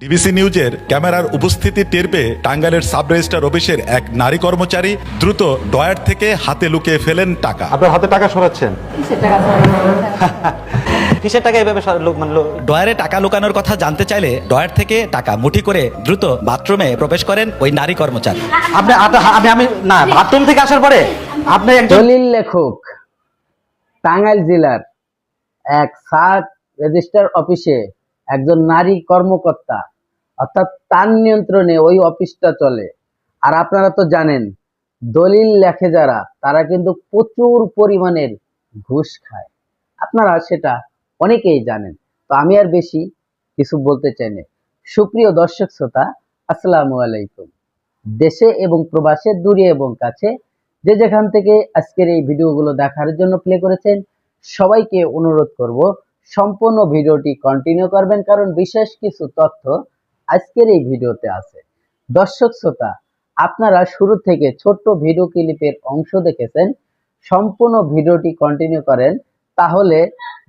DBC নিউজের ক্যামেরার উপস্থিতি টের পেয়ে টাঙ্গাইলের সাব রেজিস্ট্রার অফিসের এক নারী কর্মচারী দ্রুত ডয়ার থেকে হাতে লুকিয়ে ফেলেন টাকা। আপনার হাতে টাকা সরাচ্ছেন? কিসের টাকা এভাবে সর- লোক মানে লো- ডয়ারে টাকা লুকানোর কথা জানতে চাইলে ডয়ার থেকে টাকা মুঠি করে দ্রুত বাথরুমে প্রবেশ করেন ওই নারী কর্মচারী। আপনি আমি আমি না বাথরুম থেকে আসার পরে আপনি একজন দলিল লেখক টাঙ্গাইল জেলার এক সাব রেজিস্টার অফিসে একজন নারী কর্মকর্তা অর্থাৎ তার নিয়ন্ত্রণে ওই অফিসটা চলে। আর আপনারা তো জানেন, দলিল লেখে যারা, তারা কিন্তু প্রচুর পরিমাণের ঘুষ খায়। আপনারা সেটা অনেকেই জানেন। তো আমি আর বেশি কিছু বলতে চাই না। সুপ্রিয় দর্শক শ্রোতা, আসসালামু আলাইকুম। দেশে এবং প্রবাসে দূরে এবং কাছে যে যেখান থেকে আজকের এই ভিডিওগুলো দেখার জন্য প্লে করেছেন, সবাইকে অনুরোধ করব, সম্পূর্ণ ভিডিওটি কন্টিনিউ করবেন, কারণ বিশেষ কিছু তথ্য আজকের এই ভিডিওতে আছে। দর্শক শ্রোতা, আপনারা শুরু থেকে ছোট্ট ভিডিও ক্লিপের অংশ দেখেছেন, সম্পূর্ণ ভিডিওটি কন্টিনিউ করেন, তাহলে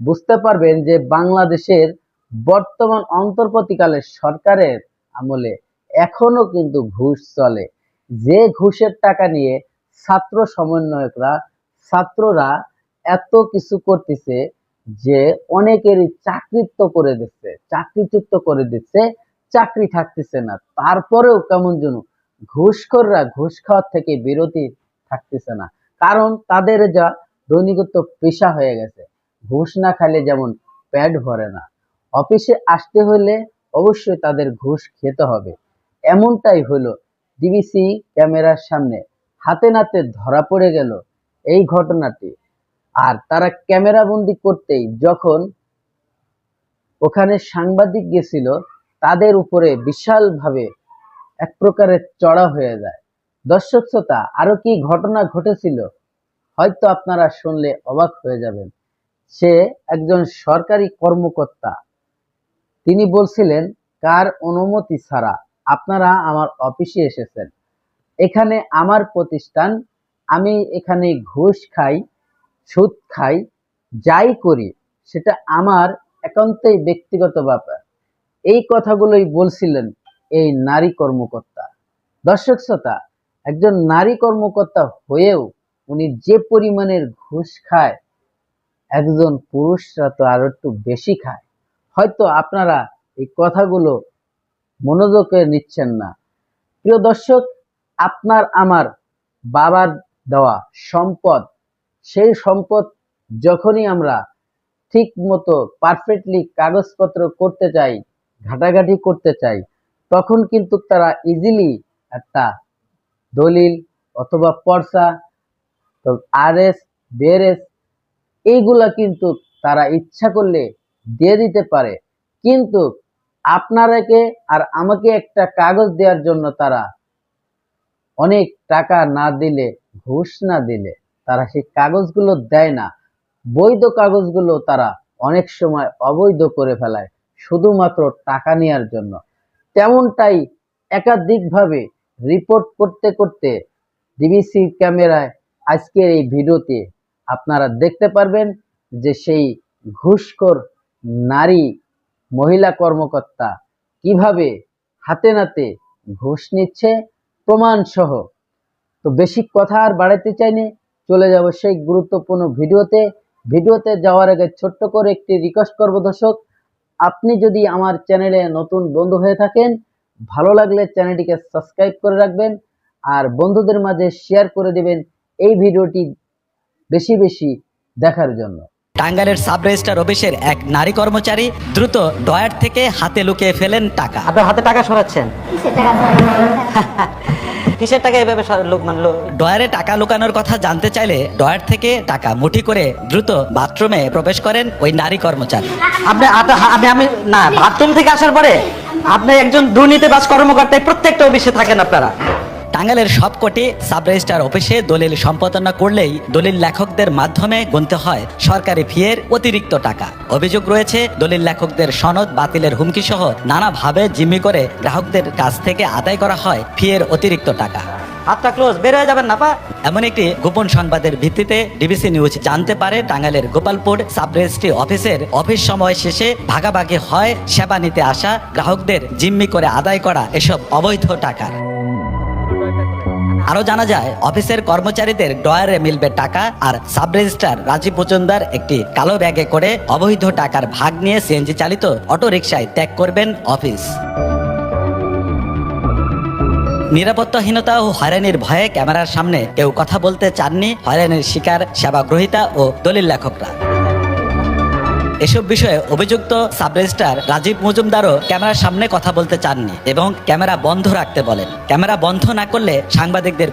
বুঝতে পারবেন যে বাংলাদেশের বর্তমান অন্তর্বর্তীকালের সরকারের আমলে এখনও কিন্তু ঘুষ চলে। যে ঘুষের টাকা নিয়ে ছাত্র সমন্বয়করা, ছাত্ররা এত কিছু করতেছে যে অনেকেরই চাকরিত্ব করে দিচ্ছে, চাকরিচ্যুত করে দিচ্ছে। চাকরি থাকতেছে না। তারপরেও কেমন যেন ঘুষখোররা ঘুষ খাওয়ার থেকে বিরতি থাকতেছে না। কারণ তাদের যা দৈনিকত্ব পেশা হয়ে গেছে, ঘুষ না খাইলে যেমন পেট ভরে না। অফিসে আসতে হলে অবশ্যই তাদের ঘুষ খেতে হবে। এমনটাই হলো ডিবিসি ক্যামেরার সামনে। হাতে নাতে ধরা পড়ে গেল এই ঘটনাটি। আর তারা ক্যামেরা বন্দি করতেই যখন ওখানে সাংবাদিক গেছিল তাদের উপরে বিশালভাবে এক প্রকারের চড়া হয়ে যায়। দর্শক শ্রোতা, আরও কি ঘটনা ঘটেছিল? হয়তো আপনারা শুনলে অবাক হয়ে যাবেন। সে একজন সরকারি কর্মকর্তা। তিনি বলছিলেন, কার অনুমতি ছাড়া আপনারা আমার অফিসে এসেছেন। এখানে আমার প্রতিষ্ঠান, আমি এখানে ঘুষ খাই, সুদ খাই, যাই করি, সেটা আমার একান্তই ব্যক্তিগত ব্যাপার। এই কথাগুলোই বলছিলেন এই নারী কর্মকর্তা। দর্শক শ্রোতা, একজন নারী কর্মকর্তা হয়েও উনি যে পরিমাণের ঘুষ খায়, একজন পুরুষরা তো আরও একটু বেশি খায়। হয়তো আপনারা এই কথাগুলো মনোযোগে নিচ্ছেন না। প্রিয় দর্শক, আপনার আমার বাবার দেওয়া সম্পদ, সেই সম্পদ যখনই আমরা ঠিক মতো পারফেক্টলি কাগজপত্র করতে চাই ঘাটাঘাটি করতে চাই, তখন কিন্তু তারা ইজিলি একটা দলিল অথবা পর্সা আর এস বিআরএস, এইগুলা কিন্তু তারা ইচ্ছা করলে দিয়ে দিতে পারে। কিন্তু আপনারাকে আর আমাকে একটা কাগজ দেওয়ার জন্য তারা অনেক টাকা না দিলে, ঘুষ না দিলে, তারা সেই কাগজগুলো দেয় না। বৈধ কাগজগুলো তারা অনেক সময় অবৈধ করে ফেলায়। শুধুমাত্র টাকা নেওয়ার জন্য। তেমনটাই একাধিকভাবে রিপোর্ট করতে করতে ডিবিসি ক্যামেরায় আজকের এই ভিডিওতে আপনারা দেখতে পারবেন যে সেই ঘুষখোর নারী মহিলা কর্মকর্তা কীভাবে হাতে নাতে ঘুষ নিচ্ছে প্রমাণ সহ তো বেশি কথা আর বাড়াতে চাইনি, চলে যাব সেই গুরুত্বপূর্ণ ভিডিওতে। ভিডিওতে যাওয়ার আগে ছোট্ট করে একটি রিকোয়েস্ট করব দর্শক আপনি যদি আমার চ্যানেলে নতুন বন্ধু হয়ে থাকেন ভালো লাগলে চ্যানেলটিকে সাবস্ক্রাইব করে রাখবেন আর বন্ধুদের মাঝে শেয়ার করে দেবেন এই ভিডিওটি বেশি বেশি দেখার জন্য। টাঙ্গাইলের সাব রেজিস্ট্রার অফিসের এক নারী কর্মচারী দ্রুত ডয়ার থেকে হাতে লুকিয়ে ফেলেন টাকা। আপনার হাতে টাকা সরাচ্ছেন কিসের টাকা এভাবে লোক মানলো? ডয়ারে টাকা লুকানোর কথা জানতে চাইলে ডয়ার থেকে টাকা মুঠি করে দ্রুত বাথরুমে প্রবেশ করেন ওই নারী কর্মচারী। আপনি আমি আমি না বাথরুম থেকে আসার পরে আপনি একজন দুর্নীতিবাজ কর্মকর্তা প্রত্যেকটা অফিসে থাকেন আপনারা। টাঙ্গাইলের সবকটি সাব রেজিস্ট্রার অফিসে দলিল সম্পাদনা করলেই দলিল লেখকদের মাধ্যমে গুনতে হয় সরকারি ফিয়ের অতিরিক্ত টাকা। অভিযোগ রয়েছে দলিল লেখকদের সনদ বাতিলের হুমকি সহ নানাভাবে জিম্মি করে গ্রাহকদের কাছ থেকে আদায় করা হয় ফিয়ের অতিরিক্ত টাকা। হাতটা ক্লোজ বের হয়ে যাবেন না পা। এমন একটি গোপন সংবাদের ভিত্তিতে ডিবিসি নিউজ জানতে পারে টাঙ্গাইলের গোপালপুর সাব রেজিস্ট্রি অফিসের অফিস সময় শেষে ভাগাভাগি হয় সেবা নিতে আসা গ্রাহকদের জিম্মি করে আদায় করা এসব অবৈধ টাকার। আরও জানা যায়, অফিসের কর্মচারীদের ডয়ারে মিলবে টাকা আর সাব রেজিস্ট্রার রাজীব মজুমদার একটি কালো ব্যাগে করে অবৈধ টাকার ভাগ নিয়ে সিএনজি চালিত অটো রিকশায় ত্যাগ করবেন অফিস। নিরাপত্তাহীনতা ও হয়রানির ভয়ে ক্যামেরার সামনে কেউ কথা বলতে চাননি হয়রানির শিকার সেবা গ্রহীতা ও দলিল লেখকরা। এসব বিষয়ে অভিযুক্ত সাব রেজিস্ট্রার রাজীব মজুমদারও ক্যামেরার সামনে কথা বলতে চাননি এবং ক্যামেরা বন্ধ রাখতে বলেন। ক্যামেরা বন্ধ না করলে সাংবাদিকদের